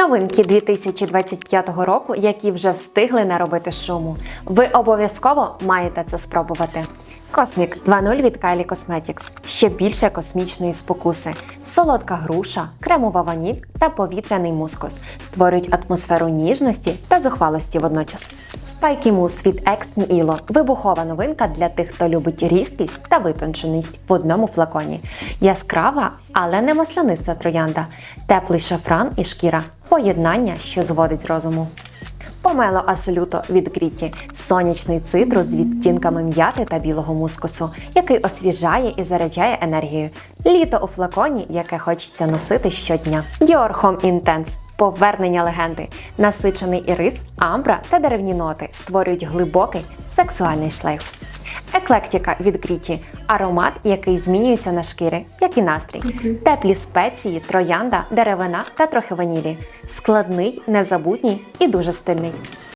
Новинки 2025 року, які вже встигли наробити шуму. Ви обов'язково маєте це спробувати. Космік 2.0 від Kylie Cosmetics. Ще більше космічної спокуси. Солодка груша, кремова ваніль та повітряний мускус створюють атмосферу ніжності та зухвалості водночас. Спайкі мус від Екс Іло вибухова новинка для тих, хто любить різкість та витонченість в одному флаконі. Яскрава, але не масляниста троянда, теплий шафран і шкіра. Поєднання, що зводить з розуму. Помело Асолюто від Гріті сонячний цитрус з відтінками м'яти та білого мускусу, який освіжає і заряджає енергією. Літо у флаконі, яке хочеться носити щодня. Dior Home Intense Повернення легенди, насичений ірис, амбра та деревні ноти створюють глибокий сексуальний шлейф. Еклектіка від Гріті аромат, який змінюється на шкіри, як і настрій. Теплі спеції, троянда, деревина та трохи ванілі. Складний, незабутній і дуже стильний.